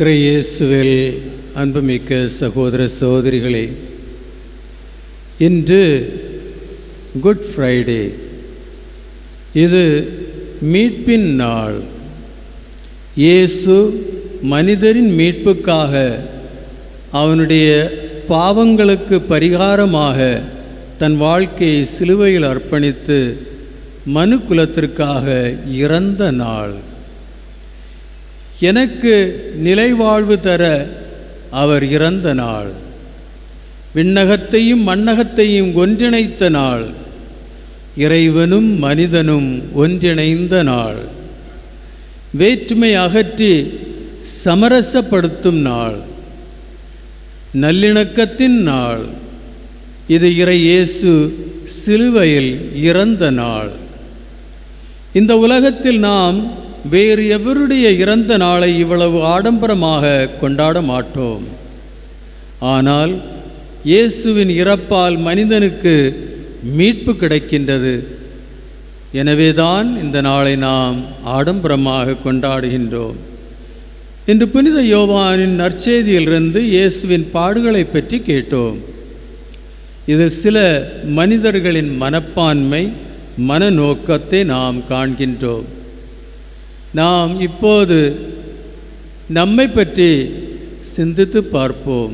இறையேசுவில் அன்புமிக்க சகோதர சகோதரிகளே இன்று குட் ஃப்ரைடே இது மீட்பின் நாள். இயேசு மனிதரின் மீட்புக்காக அவனுடைய பாவங்களுக்கு பரிகாரமாக தன் வாழ்க்கையை சிலுவையில் அர்ப்பணித்து மனு குலத்திற்காக இறந்த நாள். எனக்கு நிலைவாழ்வு தர அவர் இறந்த நாள். விண்ணகத்தையும் மண்ணகத்தையும் ஒன்றிணைத்த நாள். இறைவனும் மனிதனும் ஒன்றிணைந்த நாள். வேற்றுமை அகற்றி சமரசப்படுத்தும் நாள். நல்லிணக்கத்தின் நாள். இது இறை இயேசு சிலுவையில் இறந்த நாள். இந்த உலகத்தில் நாம் வேறு எவருடைய இறந்த நாளை இவ்வளவு ஆடம்பரமாக கொண்டாட மாட்டோம். ஆனால் இயேசுவின் இறப்பால் மனிதனுக்கு மீட்பு கிடைக்கின்றது. எனவேதான் இந்த நாளை நாம் ஆடம்பரமாக கொண்டாடுகின்றோம். இன்று புனித யோவானின் நற்செய்தியிலிருந்து இயேசுவின் பாடுகளை பற்றி கேட்டோம். இதில் சில மனிதர்களின் மனப்பான்மை மனநோக்கத்தை நாம் காண்கின்றோம். நாம் இப்போது நம்மை பற்றி சிந்தித்து பார்ப்போம்.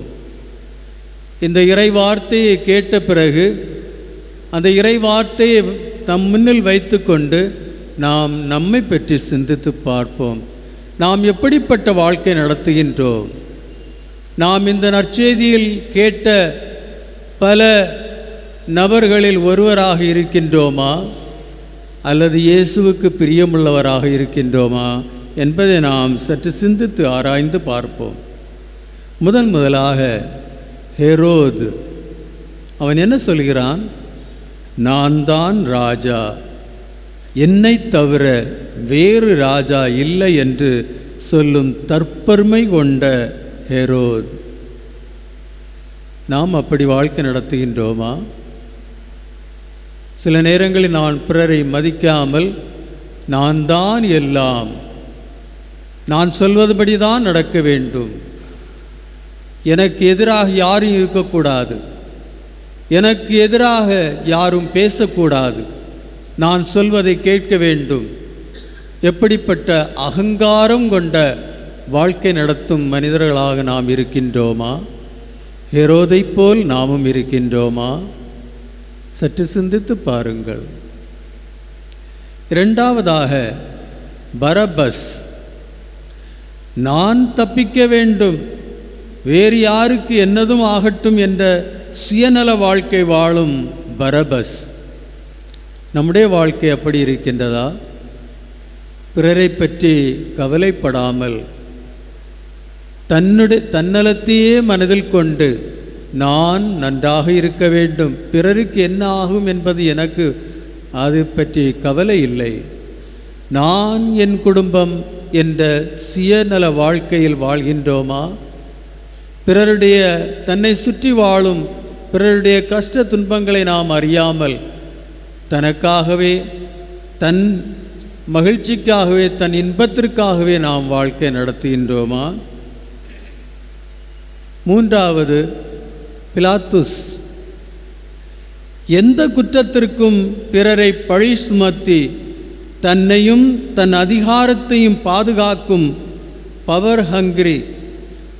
இந்த இறை வார்த்தையை கேட்ட பிறகு அந்த இறை வார்த்தையை நம் முன்னில் வைத்துக்கொண்டு நாம் நம்மை பற்றி சிந்தித்து பார்ப்போம். நாம் எப்படிப்பட்ட வாழ்க்கை நடத்துகின்றோம்? நாம் இந்த நற்செய்தியில் கேட்ட பல நபர்களில் ஒருவராக இருக்கின்றோமா? அல்லது இயேசுவுக்கு பிரியமுள்ளவராக இருக்கின்றோமா என்பதை நாம் சற்று சிந்தித்து ஆராய்ந்து பார்ப்போம். முதன் முதலாக ஹெரோது. அவன் என்ன சொல்கிறான்? நான் தான் ராஜா. என்னை தவிர வேறு ராஜா இல்லை என்று சொல்லும் தற்பெருமை கொண்ட ஹெரோத். நாம் அப்படி வாழ்க்கை நடத்துகின்றோமா? சில நேரங்களில் நான் பிறரை மதிக்காமல் நான் தான் எல்லாம். நான் சொல்வதுபடி தான் நடக்க வேண்டும். எனக்கு எதிராக யாரும் இருக்கக்கூடாது. எனக்கு எதிராக யாரும் பேசக்கூடாது. நான் சொல்வதை கேட்க வேண்டும். எப்படிப்பட்ட அகங்காரம் கொண்ட வாழ்க்கை நடத்தும் மனிதர்களாக நாம் இருக்கின்றோமா? ஹெரோதை போல் நாமும் இருக்கின்றோமா? சற்று சிந்தித்து பாருங்கள். இரண்டாவதாக பரபஸ். நான் தப்பிக்க வேண்டும். வேறு யாருக்கு என்னதும் ஆகட்டும் என்ற சுயநல வாழ்க்கை வாழும் பரபஸ். நம்முடைய வாழ்க்கை அப்படி இருக்கின்றதா? பிறரை பற்றி கவலைப்படாமல் தன்னுடைய தன்னலத்தையே மனதில் கொண்டு நான் நன்றாக இருக்க வேண்டும். பிறருக்கு என்ன ஆகும் என்பது எனக்கு அது பற்றி கவலை இல்லை. நான் என் குடும்பம் என்ற சுயநல வாழ்க்கையில் வாழ்கின்றோமா? பிறருடைய தன்னை சுற்றி வாழும் பிறருடைய கஷ்ட துன்பங்களை நாம் அறியாமல் தனக்காகவே தன் மகிழ்ச்சிக்காகவே தன் இன்பத்திற்காகவே நாம் வாழ்க்கை நடத்துகின்றோமா? மூன்றாவது பிலாத்துஸ் எந்த குற்றத்திற்கும் பிறரை பழி சுமத்தி தன்னையும் தன் அதிகாரத்தையும் பாதுகாக்கும் பவர் ஹங்கிரி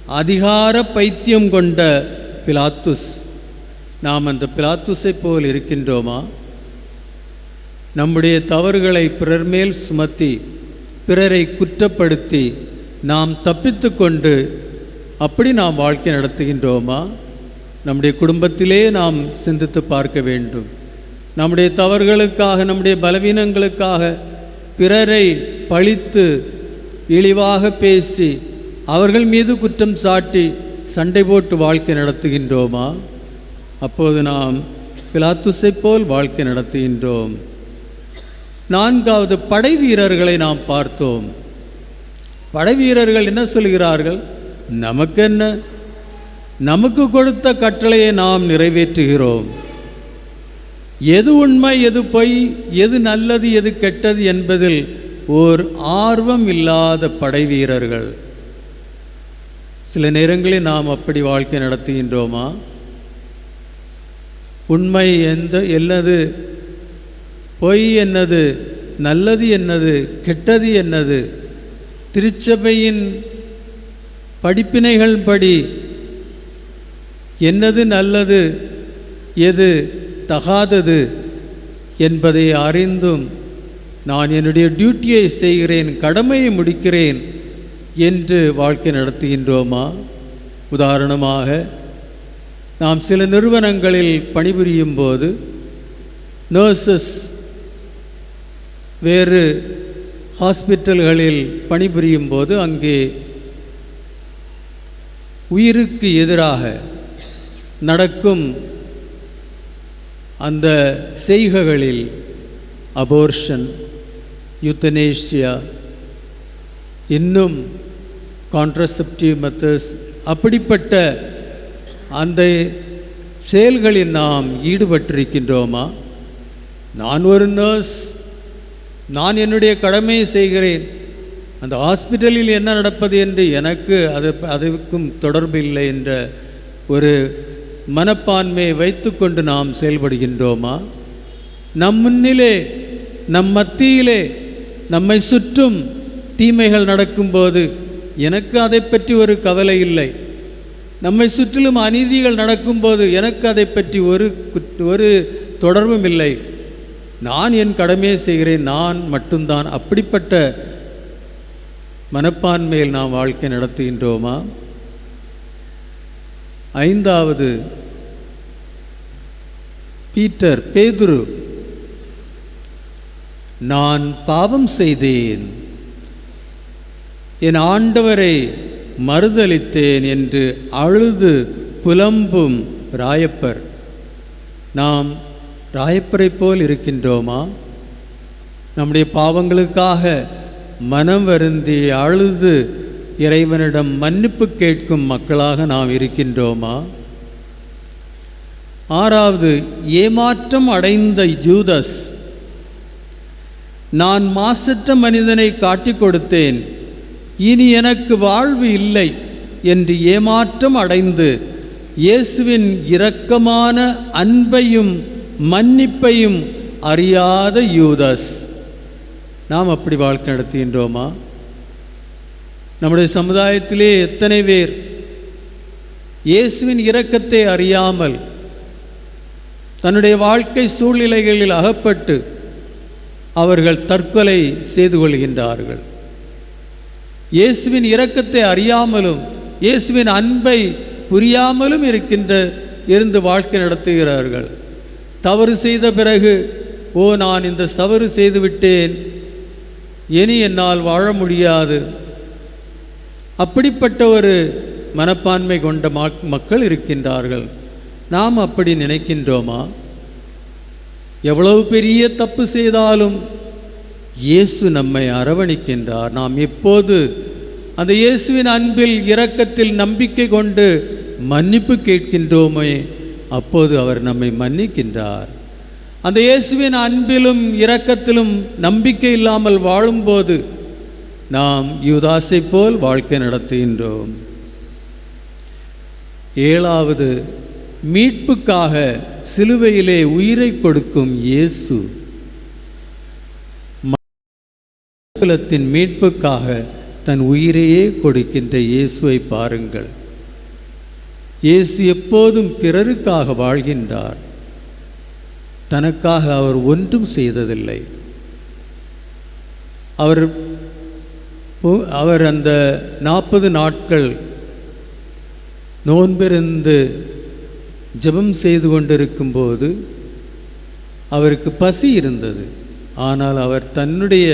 அதிகார பைத்தியம் கொண்ட பிலாத்துஸ். நாம் அந்த பிலாத்துஸை போல் இருக்கின்றோமா? நம்முடைய தவறுகளை பிறர் மேல் சுமத்தி பிறரை குற்றப்படுத்தி நாம் தப்பித்து கொண்டு அப்படி நாம் வாழ்க்கை நடத்துகின்றோமா? நம்முடைய குடும்பத்திலே நாம் சிந்தித்து பார்க்க வேண்டும். நம்முடைய தவறுகளுக்காக நம்முடைய பலவீனங்களுக்காக பிறரை பழித்து இழிவாக பேசி அவர்கள் மீது குற்றம் சாட்டி சண்டை போட்டு வாழ்க்கை நடத்துகின்றோமா? அப்போது நாம் பிலாத்துசை போல் வாழ்க்கை நடத்துகின்றோம். நான்காவது படை வீரர்களை நாம் பார்த்தோம். படை வீரர்கள் என்ன சொல்கிறார்கள்? நமக்கு என்ன நமக்கு கொடுத்த கட்டளையை நாம் நிறைவேற்றுகிறோம். எது உண்மை எது பொய் எது நல்லது எது கெட்டது என்பதில் ஓர் ஆர்வம் இல்லாத படை வீரர்கள். சில நேரங்களில் நாம் அப்படி வாழ்க்கை நடத்துகின்றோமா? உண்மை எந்த என்னது? பொய் என்னது? நல்லது என்னது? கெட்டது என்னது? திருச்சபையின் படிப்பினைகள் படி என்னது நல்லது? எது தகாதது? என்பதை அறிந்தும் நான் என்னுடைய டியூட்டியை செய்கிறேன் கடமையை முடிக்கிறேன் என்று வாழ்க்கை நடத்துகின்றோமா? உதாரணமாக நாம் சில நிறுவனங்களில் பணிபுரியும் போது நர்சஸ் வேறு ஹாஸ்பிட்டல்களில் பணிபுரியும் போது அங்கே உயிருக்கு எதிராக நடக்கும் அந்த செய்கைகளில் அபோர்ஷன் யூத்தனேஷியா இன்னும் கான்ட்ரசெப்டிவ் மெத்தட்ஸ் அப்படிப்பட்ட அந்த செயல்களில் நாம் ஈடுபட்டிருக்கின்றோமா? நான் ஒரு நர்ஸ் நான் என்னுடைய கடமையை செய்கிறேன். அந்த ஹாஸ்பிட்டலில் என்ன நடப்பது என்று எனக்கு அது அதுக்கும் தொடர்பு இல்லை என்ற ஒரு மனப்பான்மையை வைத்துக்கொண்டு நாம் செயல்படுகின்றோமா? நம் முன்னிலே நம் மத்தியிலே நம்மை சுற்றும் தீமைகள் நடக்கும்போது எனக்கு அதை பற்றி ஒரு கவலை இல்லை. நம்மை சுற்றிலும் அநீதிகள் நடக்கும்போது எனக்கு அதை பற்றி ஒரு ஒரு தொடர்பும் இல்லை. நான் என் கடமையை செய்கிறேன் நான் மட்டும்தான். அப்படிப்பட்ட மனப்பான்மையில் நாம் வாழ்க்கை நடத்துகின்றோமா? ஐந்தாவது பீட்டர் பேதுரு நான் பாவம் செய்தேன். என் ஆண்டவரை மறுதளித்தேன் என்று அழுது புலம்பும் ராயப்பர். நாம் ராயப்பரைப் போல் இருக்கின்றோமா? நம்முடைய பாவங்களுக்காக மனம் வருந்தி அழுது இறைவனிடம் மன்னிப்பு கேட்கும் மக்களாக நாம் இருக்கின்றோமா? ஆறாவது ஏமாற்றம் அடைந்த ஜூதஸ். நான் மாசற்ற மனிதனை காட்டிக் கொடுத்தேன். இனி எனக்கு வாழ்வு இல்லை என்று ஏமாற்றம் அடைந்து இயேசுவின் இரக்கமான அன்பையும் மன்னிப்பையும் அறியாத யூதஸ். நாம் அப்படி வாழ்க்கை நடத்துகின்றோமா? நம்முடைய சமுதாயத்திலே எத்தனை பேர் இயேசுவின் இரக்கத்தை அறியாமல் தன்னுடைய வாழ்க்கை சூழ்நிலைகளில் அகப்பட்டு அவர்கள் தற்கொலை செய்து கொள்கின்றார்கள். இயேசுவின் இரக்கத்தை அறியாமலும் இயேசுவின் அன்பை புரியாமலும் இருக்கின்ற இருந்து வாழ்க்கை நடத்துகிறார்கள். தவறு செய்த பிறகு ஓ நான் இந்த சவறு செய்துவிட்டேன் இனி என்னால் வாழ முடியாது. அப்படிப்பட்ட ஒரு மனப்பான்மை கொண்ட மக்- மக்கள் இருக்கின்றார்கள். நாம் அப்படி நினைக்கின்றோமா? எவ்வளவு பெரிய தப்பு செய்தாலும் இயேசு நம்மை அரவணைக்கின்றார். நாம் எப்போது அந்த இயேசுவின் அன்பில் இரக்கத்தில் நம்பிக்கை கொண்டு மன்னிப்பு கேட்கின்றோமே அப்போது அவர் நம்மை மன்னிக்கின்றார். அந்த இயேசுவின் அன்பிலும் இரக்கத்திலும் நம்பிக்கை இல்லாமல் வாழும்போது நாம் யுதாசை போல் வாழ்க்கை நடத்துகின்றோம். ஏழாவது மீட்புக்காக சிலுவையிலே உயிரை கொடுக்கும் இயேசு. குலத்தின் மீட்புக்காக தன் உயிரையே கொடுக்கின்ற இயேசுவை பாருங்கள். இயேசு எப்போதும் பிறருக்காக வாழ்கின்றார். தனக்காக அவர் ஒன்றும் செய்ததில்லை. அவர் அவர் அந்த நாற்பது நாட்கள் நோன்பிருந்து ஜெபம் செய்து கொண்டிருக்கும்போது அவருக்கு பசி இருந்தது. ஆனால் அவர் தன்னுடைய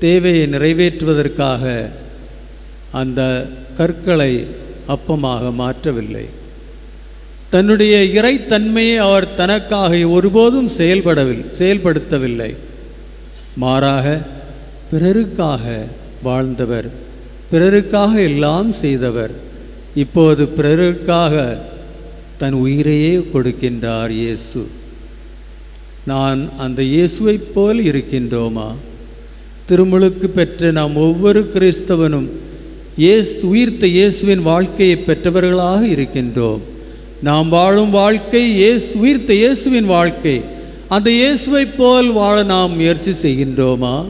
தேவையை நிறைவேற்றுவதற்காக அந்த கற்களை அப்பமாக மாற்றவில்லை. தன்னுடைய இறைத்தன்மையை அவர் தனக்காக ஒருபோதும் செயல்படவில்லை செயல்படுத்தவில்லை. மாறாக பிறருக்காக வாழ்ந்தவர். பிறருக்காக எல்லாம் செய்தவர். இப்போது பிறருக்காக தன் உயிரையே கொடுக்கின்றார் இயேசு. நான் அந்த இயேசுவைப் போல் இருக்கின்றோமா? திருமுழுக்கு பெற்ற நாம் ஒவ்வொரு கிறிஸ்தவனும் இயேசு உயிர்த்த இயேசுவின் வாழ்க்கையை பெற்றவர்களாக இருக்கின்றோம். நாம் வாழும் வாழ்க்கை இயேசு உயிர்த்த இயேசுவின் வாழ்க்கை. அந்த இயேசுவைப் போல் வாழ நாம் முயற்சி செய்கின்றோமா?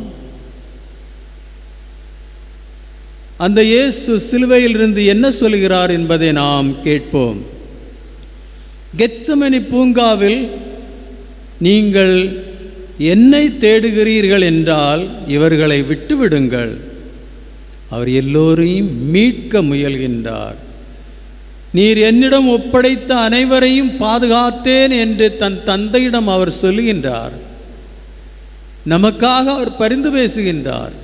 அந்த இயேசு சிலுவையிலிருந்து என்ன சொல்கிறார் என்பதை நாம் கேட்போம். கெத்சமனி பூங்காவில் நீங்கள் என்னை தேடுகிறீர்கள் என்றால் இவர்களை விட்டுவிடுங்கள். அவர் எல்லோரையும் மீட்க முயல்கின்றார். நீர் என்னிடம் ஒப்படைத்த அனைவரையும் பாதுகாத்தேன் என்று தன் தந்தையிடம் அவர் சொல்லுகின்றார். நமக்காக அவர் பரிந்து பேசுகின்றார்.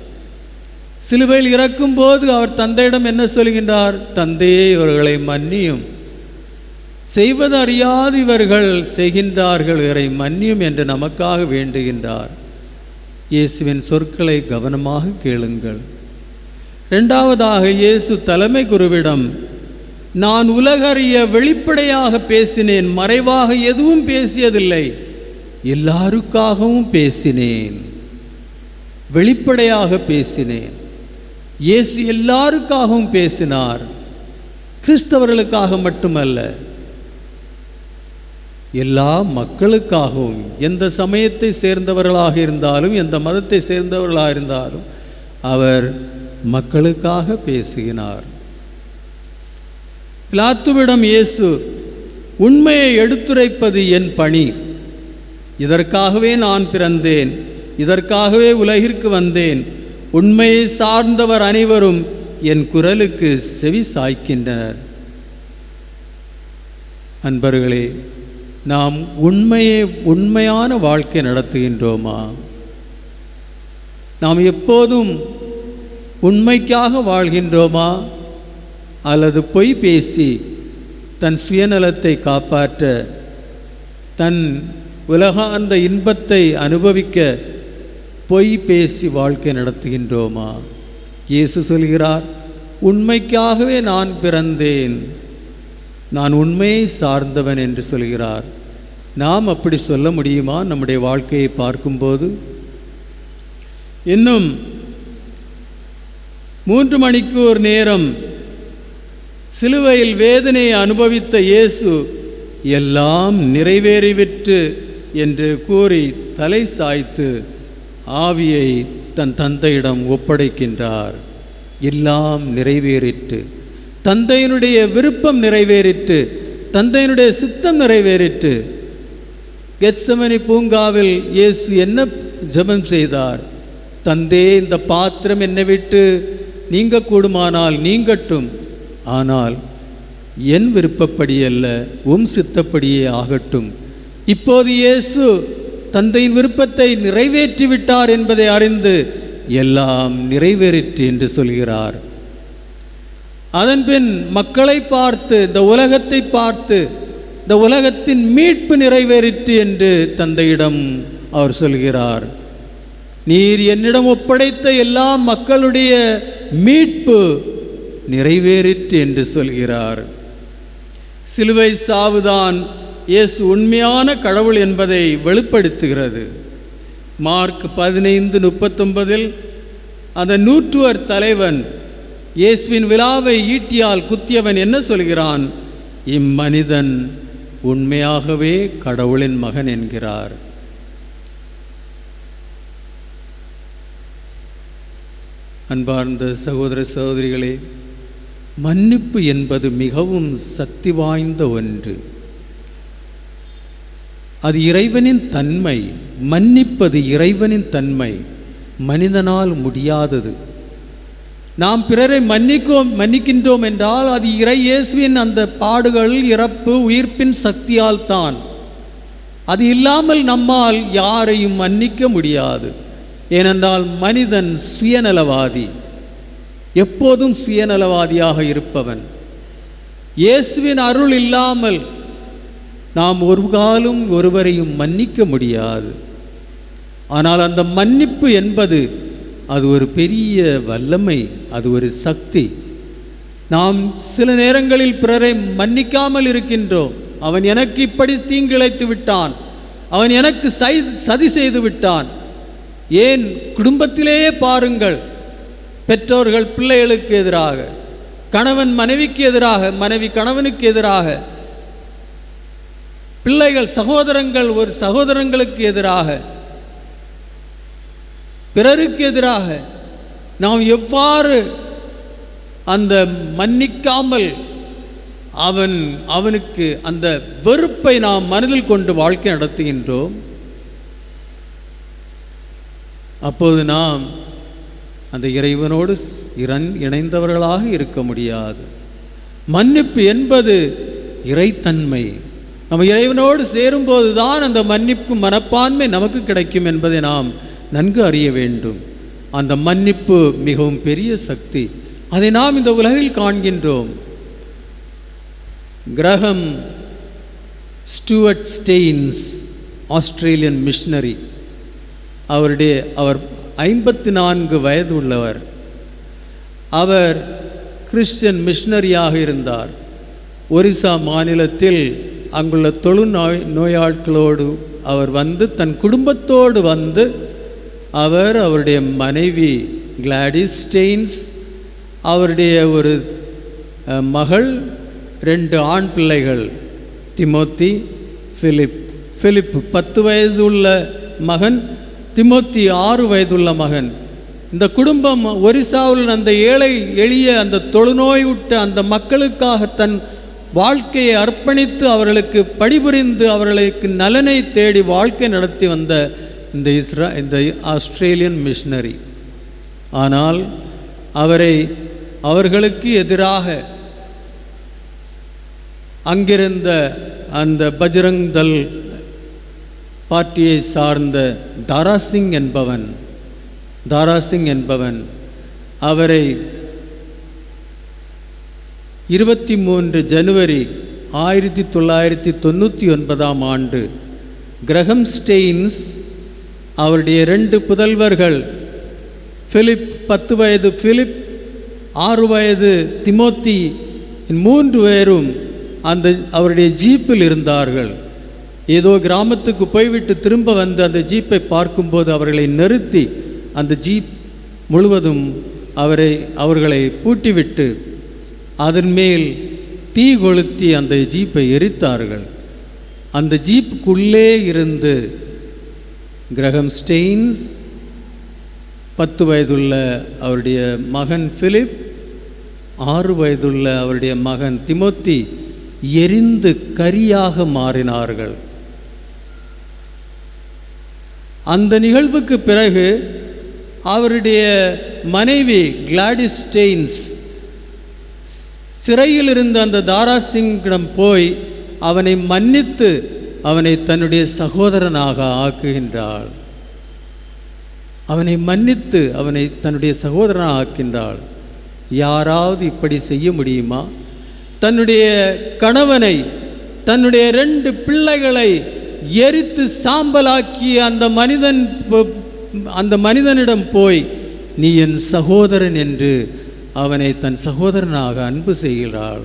சிலுவையில் இறக்கும்போது அவர் தந்தையிடம் என்ன சொல்கின்றார்? தந்தையே இவர்களை மன்னியும். செய்வது அறியாது இவர்கள் செய்கின்றார்கள் இவரை மன்னியும் என்று நமக்காக வேண்டுகின்றார். இயேசுவின் சொற்களை கவனமாக கேளுங்கள். இரண்டாவதாக இயேசு தலைமை குருவிடம் நான் உலகறிய வெளிப்படையாக பேசினேன் மறைவாக எதுவும் பேசியதில்லை எல்லாருக்காகவும் பேசினேன் வெளிப்படையாக பேசினேன். இயேசு எல்லாருக்காகவும் பேசினார். கிறிஸ்தவர்களுக்காக மட்டுமல்ல எல்லா மக்களுக்காகவும் எந்த சமயத்தை சேர்ந்தவர்களாக இருந்தாலும் எந்த மதத்தை சேர்ந்தவர்களாக இருந்தாலும் அவர் மக்களுக்காக பேசுகிறார். பிலாத்துவிடம் இயேசு உண்மையை எடுத்துரைப்பது என் பணி. இதற்காகவே நான் பிறந்தேன். இதற்காகவே உலகிற்கு வந்தேன். உண்மையை சார்ந்தவர் அனைவரும் என் குரலுக்கு செவி சாய்க்கின்றனர். அன்பர்களே நாம் உண்மையை உண்மையான வாழ்க்கை நடத்துகின்றோமா? நாம் எப்போதும் உண்மைக்காக வாழ்கின்றோமா? அல்லது பொய் பேசி தன் சுயநலத்தை காப்பாற்ற தன் உலகார்ந்த இன்பத்தை அனுபவிக்க பொய் பேசி வாழ்க்கை நடத்துகின்றோமா? இயேசு சொல்கிறார் உண்மைக்காகவே நான் பிறந்தேன். நான் உண்மையை சார்ந்தவன் என்று சொல்கிறார். நாம் அப்படி சொல்ல முடியுமா? நம்முடைய வாழ்க்கையை பார்க்கும்போது? இன்னும் மூன்று மணிக்கு ஒரு நேரம் சிலுவையில் வேதனையை அனுபவித்த இயேசு எல்லாம் நிறைவேறிவிட்டு என்று கூறி தலை சாய்த்து ஆவியை தன் தந்தையிடம் ஒப்படைக்கின்றார். எல்லாம் நிறைவேறிற்று. தந்தையினுடைய விருப்பம் நிறைவேறிற்று. தந்தையினுடைய சித்தம் நிறைவேறிற்று. கெட்சமணி பூங்காவில் இயேசு என்ன ஜபம் செய்தார்? தந்தே இந்த பாத்திரம் என்னை விட்டு நீங்க கூடுமானால் நீங்கட்டும். ஆனால் என் விருப்பப்படி அல்ல உம் சித்தப்படியே ஆகட்டும். இப்போது இயேசு தந்தையின் விருப்பத்தை நிறைவேற்றி விட்டார் என்பதை அறிந்து எல்லாம் நிறைவேறிற்று என்று சொல்கிறார். அதன்பின் மக்களை பார்த்து இந்த உலகத்தை பார்த்து இந்த உலகத்தின் மீட்பு நிறைவேறிற்று என்று தந்தையிடம் அவர் சொல்கிறார். நீர் என்னிடம் ஒப்படைத்த எல்லா மக்களுடைய மீட்பு நிறைவேறிற்று என்று சொல்கிறார். சிலுவை சாவுதான் இயேசு உண்மையான கடவுள் என்பதை வெளிப்படுத்துகிறது. மார்க் பதினைந்து முப்பத்தொன்பதில் அந்த நூற்றுவர் தலைவன் இயேசுவின் விழாவை ஈட்டியால் குத்தியவன் என்ன சொல்கிறான்? இம்மனிதன் உண்மையாகவே கடவுளின் மகன் என்கிறார். அன்பார்ந்த சகோதர சகோதரிகளே மன்னிப்பு என்பது மிகவும் சக்தி வாய்ந்த ஒன்று. அது இறைவனின் தன்மை மன்னிப்பது இறைவனின் தன்மை மனிதனால் முடியாதது. நாம் பிறரை மன்னிக்கோம் மன்னிக்கின்றோம் என்றால் அது இறை இயேசுவின் அந்த பாடுகள் இறப்பு உயிர்ப்பின் சக்தியால் தான். அது இல்லாமல் நம்மால் யாரையும் மன்னிக்க முடியாது. ஏனென்றால் மனிதன் சுயநலவாதி எப்போதும் சுயநலவாதியாக இருப்பவன். இயேசுவின் அருள் இல்லாமல் நாம் ஒரு காலும் ஒருவரையும் மன்னிக்க முடியாது. ஆனால் அந்த மன்னிப்பு என்பது அது ஒரு பெரிய வல்லமை அது ஒரு சக்தி. நாம் சில நேரங்களில் பிறரை மன்னிக்காமல் இருக்கின்றோம். அவன் எனக்கு இப்படி தீங்கிழைத்து விட்டான். அவன் எனக்கு சை சதி செய்து விட்டான். ஏன்? குடும்பத்திலேயே பாருங்கள். பெற்றோர்கள் பிள்ளைகளுக்கு எதிராக கணவன் மனைவிக்கு எதிராக மனைவி கணவனுக்கு எதிராக பிள்ளைகள் சகோதரங்கள் ஒரு சகோதரங்களுக்கு எதிராக பிறருக்கு எதிராக நாம் எவ்வாறு அந்த மன்னிக்காமல் அவன் அவனுக்கு அந்த வெறுப்பை நாம் மனதில் கொண்டு வாழ்க்கை நடத்துகின்றோம்? அப்போது நாம் அந்த இறைவனோடு இரண் இணைந்தவர்களாக இருக்க முடியாது. மன்னிப்பு என்பது இறைத்தன்மை. நம்ம இறைவனோடு சேரும்போது தான் அந்த மன்னிப்பு மனப்பான்மை நமக்கு கிடைக்கும் என்பதை நாம் நன்கு அறிய வேண்டும். அந்த மன்னிப்பு மிகவும் பெரிய சக்தி. அதை நாம் இந்த உலகில் காண்கின்றோம். கிரகம் ஸ்டூவர்ட் ஸ்டெயின்ஸ் ஆஸ்திரேலியன் மிஷனரி. அவருடைய அவர் ஐம்பத்தி நான்கு வயது உள்ளவர். அவர் கிறிஸ்டியன் மிஷினரியாக இருந்தார். ஒரிசா மாநிலத்தில் அங்குள்ள தொழுநோய் நோயாட்களோடு அவர் வந்து தன் குடும்பத்தோடு வந்து அவர் அவருடைய மனைவி கிளாடிஸ் ஸ்டெயின்ஸ் அவருடைய ஒரு மகள் ரெண்டு ஆண் பிள்ளைகள் திமோத்தி ஃபிலிப் ஃபிலிப் பத்து வயது உள்ள மகன் திமோத்தி ஆறு வயதுள்ள மகன். இந்த குடும்பம் ஒரிசாவில் அந்த ஏழை எளிய அந்த தொழுநோய் தொழுநோயுற்ற அந்த மக்களுக்காக தன் வாழ்க்கையை அர்ப்பணித்து அவர்களுக்கு பணிபுரிந்து அவர்களுக்கு நலனை தேடி வாழ்க்கை நடத்தி வந்த இந்த இஸ்ரா இந்த ஆஸ்திரேலியன் மிஷினரி. ஆனால் அவரை அவர்களுக்கு எதிராக அங்கிருந்த அந்த பஜ்ரங் தல் பார்ட்டியை சார்ந்த தாராசிங் என்பவன் தாராசிங் என்பவன் அவரை இருபத்தி மூன்று ஜனவரி ஆயிரத்தி தொள்ளாயிரத்தி தொண்ணூற்றி ஒன்பதாம் ஆண்டு. கிரகம் ஸ்டெயின்ஸ் அவருடைய ரெண்டு புதல்வர்கள் ஃபிலிப் பத்து வயது பிலிப் ஆறு வயது திமோத்தி மூன்று பேரும் அந்த அவருடைய ஜீப்பில் இருந்தார்கள். ஏதோ கிராமத்துக்கு போய்விட்டு திரும்ப வந்து அந்த ஜீப்பை பார்க்கும்போது அவர்களை நிறுத்தி அந்த ஜீப் முழுவதும் அவரை அவர்களை பூட்டிவிட்டு அதன் மேல் தீ கொளுத்தி அந்த ஜீப்பை எரித்தார்கள். அந்த ஜீப்புக்குள்ளே இருந்து கிரகம் ஸ்டெயின்ஸ் பத்து வயதுள்ள அவருடைய மகன் ஃபிலிப் ஆறு வயதுள்ள அவருடைய மகன் திமோத்தி எரிந்து கரியாக மாறினார்கள். அந்த நிகழ்வுக்கு பிறகு அவருடைய மனைவி கிளாடிஸ் ஸ்டெயின்ஸ் சிறையில் இருந்த அந்த தாராசிங்கிடம் போய் அவனை மன்னித்து அவனை தன்னுடைய சகோதரனாக ஆக்குகின்றாள். அவனை மன்னித்து அவனை தன்னுடைய சகோதரனாக ஆக்கின்றாள் யாராவது இப்படி செய்ய முடியுமா? தன்னுடைய கணவனை தன்னுடைய ரெண்டு பிள்ளைகளை எரித்து சாம்பலாக்கிய அந்த மனிதன் அந்த மனிதனிடம் போய் நீ என் சகோதரன் என்று அவனை தன் சகோதரனாக அன்பு செய்கிறாள்.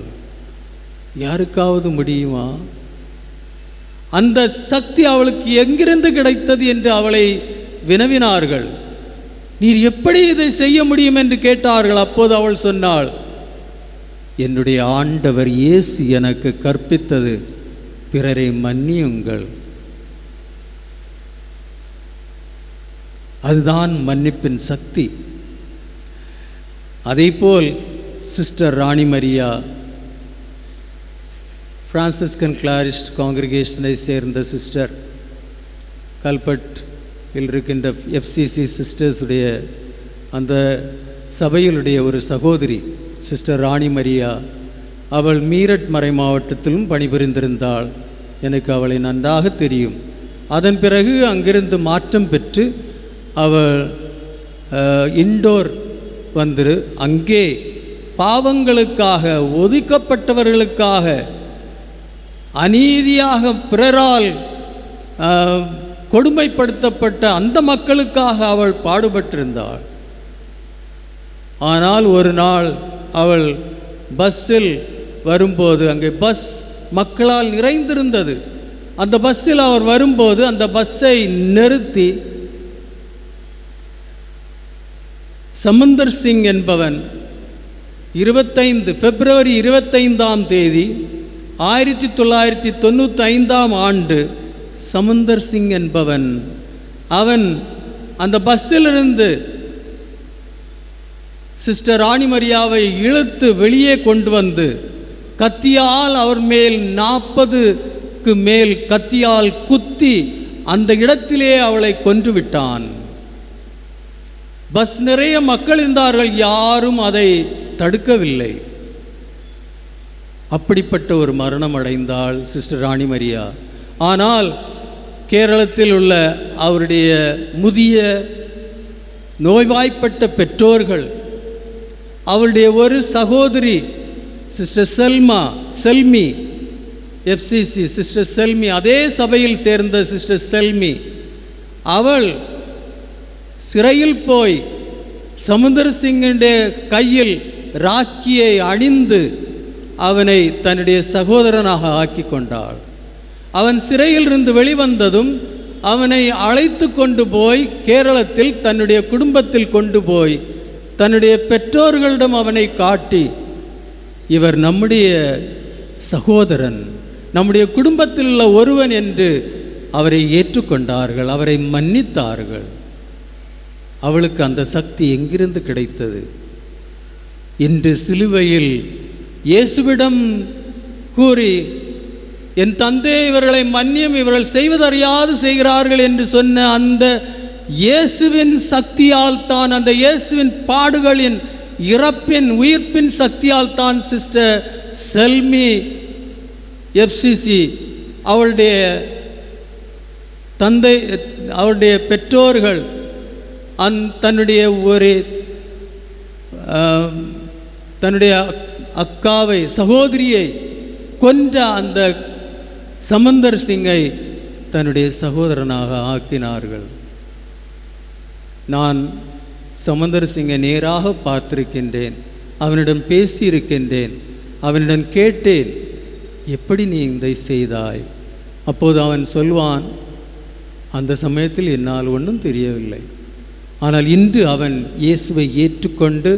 யாருக்காவது முடியுமா? அந்த சக்தி அவளுக்கு எங்கிருந்து கிடைத்தது என்று அவளை வினவினார்கள். நீர் எப்படி இதை செய்ய முடியும்? என்று கேட்டார்கள். அப்போது அவள் சொன்னாள் என்னுடைய ஆண்டவர் இயேசு எனக்கு கற்பித்தது. பிறரை மன்னியுங்கள். அதுதான் மன்னிப்பின் சக்தி. அதேபோல் sister Rani Maria Franciscan Clarist காங்கிரிகேஷனை சேர்ந்த சிஸ்டர் கல்பட் இல் இருக்கின்ற எஃப்சிசி சிஸ்டர்ஸுடைய அந்த சபையிலுடைய ஒரு சகோதரி சிஸ்டர் ராணி மரியா அவள் மீரட் மறை மாவட்டத்திலும் பணிபுரிந்திருந்தாள். எனக்கு அவளை நன்றாக தெரியும். அதன் பிறகு அங்கிருந்து மாற்றம் பெற்று அவள் இண்டோர் வந்துரு. அங்கே பாவங்களுக்காக ஒதுக்கப்பட்டவர்களுக்காக அநீதியாக பிறரால் கொடுமைப்படுத்தப்பட்ட அந்த மக்களுக்காக அவள் பாடுபட்டிருந்தாள். ஆனால் ஒரு நாள் அவள் பஸ்ஸில் வரும்போது அங்கே பஸ் மக்களால் நிறைந்திருந்தது. அந்த பஸ்ஸில் அவர் வரும்போது அந்த பஸ்ஸை நிறுத்தி சமந்தர் சிங் என்பவன் இருபத்தைந்து பிப்ரவரி இருபத்தைந்தாம் தேதி ஆயிரத்தி தொள்ளாயிரத்தி தொண்ணூற்றி ஐந்தாம் ஆண்டு சமந்தர் சிங் என்பவன். அவன் அந்த பஸ்ஸிலிருந்து சிஸ்டர் ராணி மரியாவை இழுத்து வெளியே கொண்டு வந்து கத்தியால் அவர் மேல் நாற்பதுக்கு மேல் கத்தியால் குத்தி அந்த இடத்திலே அவளை கொன்றுவிட்டான் பஸ் நிறைய மக்கள் இருந்தார்கள் யாரும் அதை தடுக்கவில்லை. அப்படிப்பட்ட ஒரு மரணம் அடைந்தாள் சிஸ்டர் ராணி மரியா. ஆனால் கேரளத்தில் உள்ள அவருடைய முதிய நோய்வாய்ப்பட்ட பெற்றோர்கள் அவருடைய ஒரு சகோதரி sister Selma Selmi FCC sister Selmi அதே சபையில் சேர்ந்த சிஸ்டர் செல்மி அவள் சிறையில் போய் சமுந்தரசிங்கனுடைய கையில் ராக்கியை அணிந்து அவனை தன்னுடைய சகோதரனாக ஆக்கி கொண்டாள் அவன் சிறையிலிருந்து வெளிவந்ததும் அவனை அழைத்து கொண்டு போய் கேரளத்தில் தன்னுடைய குடும்பத்தில் கொண்டு போய் தன்னுடைய பெற்றோர்களிடம் அவனை காட்டி இவர் நம்முடைய சகோதரன் நம்முடைய குடும்பத்தில் உள்ள ஒருவன் என்று அவரை ஏற்றுக்கொண்டார்கள் அவரை மன்னித்தார்கள். அவளுக்கு அந்த சக்தி எங்கிருந்து கிடைத்தது? இன்று சிலுவையில் இயேசுவிடம் கூறி என் தந்தை இவர்களை மன்னியம் இவர்கள் செய்வதறியாது செய்கிறார்கள் என்று சொன்ன அந்த இயேசுவின் சக்தியால் தான் அந்த இயேசுவின் பாடுகளின் இறப்பின் உயிர்ப்பின் சக்தியால் தான் சிஸ்டர் செல்மி எஃப்சிசி அவளுடைய தந்தை அவருடைய பெற்றோர்கள் அந் தன்னுடைய ஒரு தன்னுடைய அக்- அக்காவை சகோதரியை கொன்ற அந்த சமந்தர் சிங்கை தன்னுடைய சகோதரனாக ஆக்கினார்கள். நான் சமந்தர் சிங்கை நேராக பார்த்திருக்கின்றேன் அவனிடம் பேசியிருக்கின்றேன் அவனிடம் கேட்டேன் எப்படி நீ இதை செய்தாய்? அப்போது அவன் சொல்வான் அந்த சமயத்தில் என்னால் ஒன்றும் தெரியவில்லை. ஆனால் இன்று அவன் இயேசுவை ஏற்றுக்கொண்டு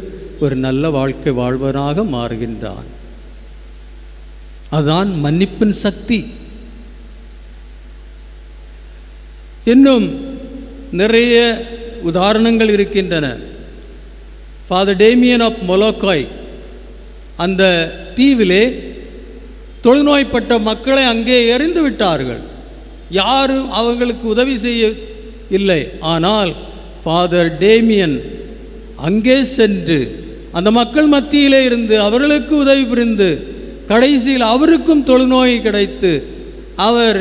ஒரு நல்ல வாழ்க்கை வாழ்வனாக மாறுகின்றான். அதுதான் மன்னிப்பின் சக்தி. இன்னும் நிறைய உதாரணங்கள் இருக்கின்றன. ஃபாதர் டேமியன் ஆஃப் மொலோக்காய் அந்த தீவிலே தொழுநோய்ப்பட்ட மக்களை அங்கே எறிந்து விட்டார்கள் யாரும் அவர்களுக்கு உதவி செய்ய இல்லை. ஆனால் ஃபாதர் டேமியன் அங்கே சென்று அந்த மக்கள் மத்தியிலே இருந்து அவர்களுக்கு உதவி புரிந்து கடைசியில் அவருக்கும் தொழுநோய் கிடைத்து அவர்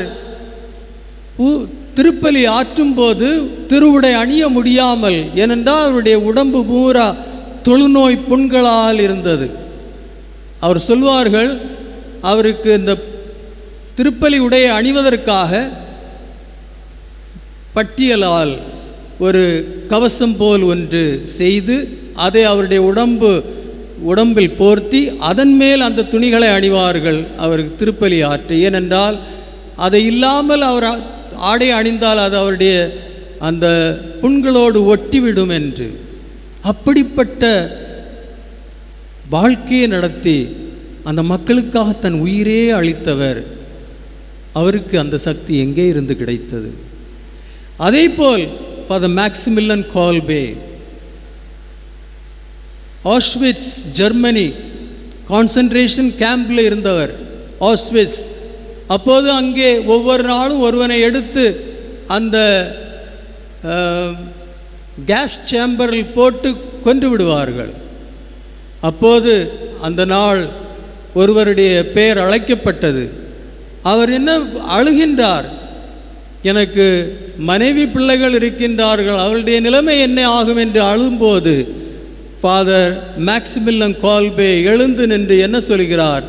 பூ- திருப்பலி ஆற்றும் போது திருவுடை அணிய முடியாமல் ஏனென்றால் அவருடைய உடம்பு பூரா தொழுநோய் புண்களால் இருந்தது. அவர் சொல்வார்கள் அவருக்கு இந்த திருப்பலி உடையை அணிவதற்காக பட்டியலால் ஒரு கவசம் போல் ஒன்று செய்து அதை அவருடைய உடம்பு உடம்பில் போர்த்தி அதன் மேல் அந்த துணிகளை அணிவார்கள் அவருக்கு திருப்பலி ஆற்ற. ஏனென்றால் அதை இல்லாமல் அவர் ஆடை அணிந்தால் அது அவருடைய அந்த புண்களோடு ஒட்டிவிடும் என்று. அப்படிப்பட்ட வாழ்க்கையை நடத்தி அந்த மக்களுக்காக தன் உயிரே அளித்தவர். அவருக்கு அந்த சக்தி எங்கே இருந்து கிடைத்தது? அதேபோல் father Maximilian Kolbe Auschwitz Germany concentration கேம்பில் இருந்தவர் ஆஸ்விட்ஸ் அப்போது அங்கே ஒவ்வொரு நாளும் ஒருவனை எடுத்து அந்த கேஸ் சேம்பரில் போட்டு கொன்று விடுவார்கள். அப்போது அந்த நாள் ஒருவருடைய பெயர் அழைக்கப்பட்டது. அவர் என்ன அழுகின்றார்? எனக்கு மனைவி பிள்ளைகள் இருக்கின்றார்கள் அவளுடைய நிலைமை என்ன ஆகும் என்று அழும்போது ஃபாதர் மேக்ஸிமில்லன் கால்பே எழுந்து நின்று என்ன சொல்கிறார்?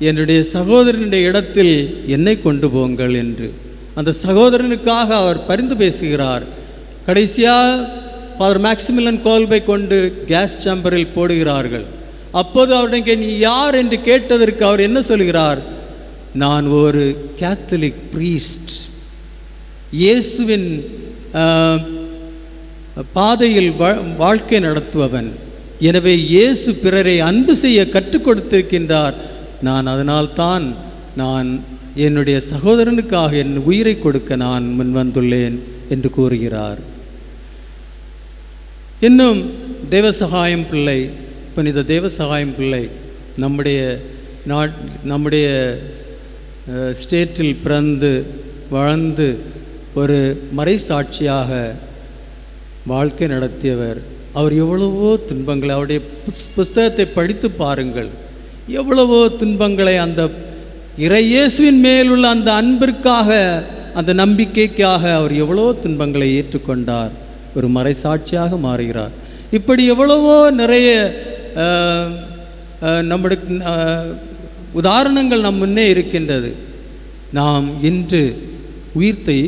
என்னுடைய சகோதரனுடைய இடத்தில் என்னை கொண்டு போங்கள் என்று. அந்த சகோதரனுக்காக அவர் பரிந்து பேசுகிறார். கடைசியாக ஃபாதர் மேக்சிமில்லன் கால்பை கொண்டு கேஸ் சேம்பரில் போடுகிறார்கள். அப்போது அவருடைய நீ யார்? என்று கேட்டதற்கு அவர் என்ன சொல்கிறார்? நான் ஒரு கேத்தலிக் ப்ரீஸ்ட் இயேசுவின் பாதையில் வாழ்க்கை நடத்துபவன். எனவே இயேசு பிறரை அன்பு செய்ய கற்றுக் கொடுத்திருக்கின்றார். நான் அதனால்தான் நான் என்னுடைய சகோதரனுக்காக என் உயிரை கொடுக்க நான் முன்வந்துள்ளேன் என்று கூறுகிறார். இன்னும் தேவசகாயம் பிள்ளை புனித தேவசகாயம் பிள்ளை நம்முடைய நாட் நம்முடைய ஸ்டேட்டில் பிறந்து வளர்ந்து ஒரு மறைசாட்சியாக வாழ்க்கை நடத்தியவர். அவர் எவ்வளவோ துன்பங்களை அவருடைய புஸ்- புஸ்தகத்தை படித்து பாருங்கள். எவ்வளவோ துன்பங்களை அந்த இறையேசுவின் மேலுள்ள அந்த அன்பிற்காக அந்த நம்பிக்கைக்காக அவர் எவ்வளவோ துன்பங்களை ஏற்றுக்கொண்டார். ஒரு மறைசாட்சியாக மாறுகிறார். இப்படி எவ்வளவோ நிறைய நம்முடைய உதாரணங்கள் நம் முன்னே இருக்கின்றது. நாம் இன்று உயிர்த்தை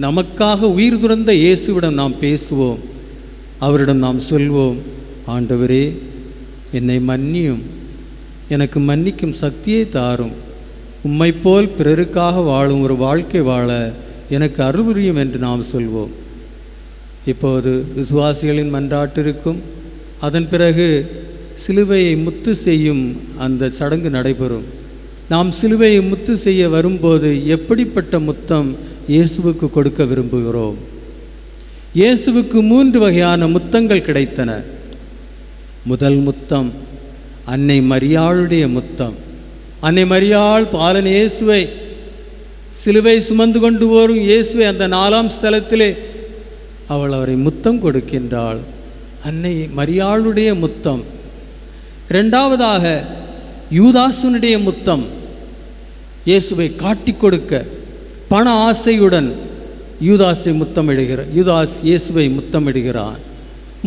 நமக்காக உயிர் துறந்த இயேசுவிடம் நாம் பேசுவோம். அவரிடம் நாம் சொல்வோம் ஆண்டவரே என்னை மன்னியும். எனக்கு மன்னிக்கும் சக்தியை தாரும். உம்மை போல் பிறருக்காக வாழும் ஒரு வாழ்க்கை வாழ எனக்கு அருள்புரியும் என்று நாம் சொல்வோம். இப்போது விசுவாசிகளின் மன்றாட்டிருக்கும். அதன் பிறகு சிலுவையை முத்து செய்யும் அந்த சடங்கு நடைபெறும். நாம் சிலுவையை முத்து செய்ய வரும்போது எப்படிப்பட்ட முத்தம் இயேசுவுக்கு கொடுக்க விரும்புகிறோம்? இயேசுவுக்கு மூன்று வகையான முத்தங்கள் கிடைத்தன. முதல் முத்தம் அன்னை மரியாளுடைய முத்தம். அன்னை மரியாள் பாலன் இயேசுவை சிலுவை சுமந்து கொண்டு வரும் இயேசுவை அந்த நாலாம் ஸ்தலத்திலே அவள் அவரை முத்தம் கொடுக்கின்றாள். அன்னை மரியாளுடைய முத்தம். இரண்டாவதாக யூதாசுனுடைய முத்தம். இயேசுவை காட்டிக் கொடுக்க பண ஆசையுடன் யூதாஸை முத்தமிடுகிறார் யூதாஸ் இயேசுவை முத்தமிடுகிறான்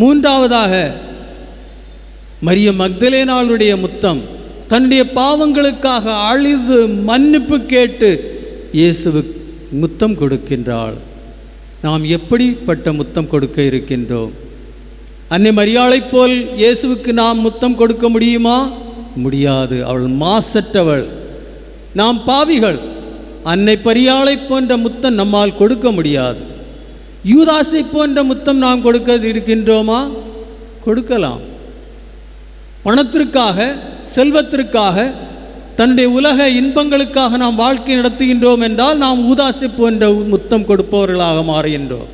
மூன்றாவதாக மரிய மக்தலேனாளுடைய முத்தம் தன்னுடைய பாவங்களுக்காக அழுது மன்னிப்பு கேட்டு இயேசுவு முத்தம் கொடுக்கின்றாள். நாம் எப்படிப்பட்ட முத்தம் கொடுக்க இருக்கின்றோம்? அன்னை மரியாளைப் போல் இயேசுவுக்கு நாம் முத்தம் கொடுக்க முடியுமா? முடியாது. அவள் மாசற்றவள். நாம் பாவிகள். அன்னை பரியாளைப் போன்ற முத்தம் நம்மால் கொடுக்க முடியாது. யூதாசை போன்ற முத்தம் நாம் கொடுக்க இருக்கின்றோமா? கொடுக்கலாம். பணத்திற்காக செல்வத்திற்காக தன்னுடைய உலக இன்பங்களுக்காக நாம் வாழ்க்கை நடத்துகின்றோம் என்றால் நாம் ஊதாசி போன்ற முத்தம் கொடுப்பவர்களாக மாறுகின்றோம்.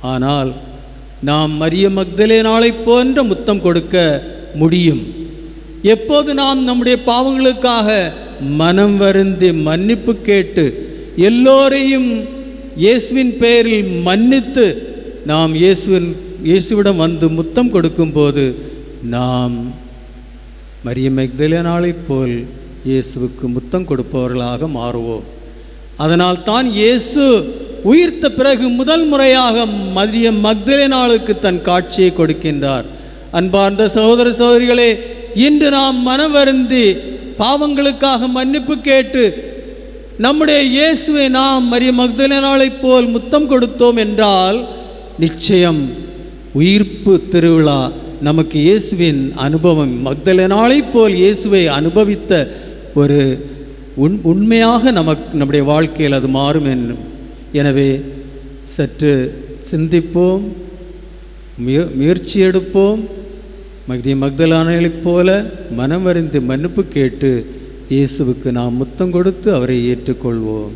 ஆனால் நாம் மரிய மக்தலேனாளைப் போன்ற முத்தம் கொடுக்க முடியும். எப்போது நாம் நம்முடைய பாவங்களுக்காக மனம் வருந்தி மன்னிப்பு கேட்டு எல்லோரையும் இயேசுவின் பெயரில் மன்னித்து நாம் இயேசுவின் இயேசுவிடம் வந்து முத்தம் கொடுக்கும்போது நாம் மரிய மெக்தலேனாளைப் போல் இயேசுவுக்கு முத்தம் கொடுப்பவர்களாக மாறுவோம். அதனால் தான் இயேசு உயிர்த்த பிறகு முதல் முறையாக மரிய மக்தலேனாளுக்கு தன் காட்சியை கொடுக்கின்றார். அன்பார்ந்த சகோதர சகோதரிகளே இன்று நாம் மனவருந்தி பாவங்களுக்காக மன்னிப்பு கேட்டு நம்முடைய இயேசுவை நாம் மரிய மக்தலேனாளைப் போல் முத்தம் கொடுத்தோம் என்றால் நிச்சயம் உயிர்ப்பு திருவிழா நமக்கு இயேசுவின் அனுபவம் மக்தலேனாளைப் போல் இயேசுவை அனுபவித்த ஒரு உண் உண்மையாக நமக்கு நம்முடைய வாழ்க்கையில் அது மாறும் என்னும் எனவே சற்று சிந்திப்போம் முய முயற்சி எடுப்போம். மகிதி மக்தலானைகளைப் போல மனம் அறிந்து மன்னிப்பு கேட்டு இயேசுவுக்கு நாம் முத்தம் கொடுத்து அவரை ஏற்றுக்கொள்வோம்.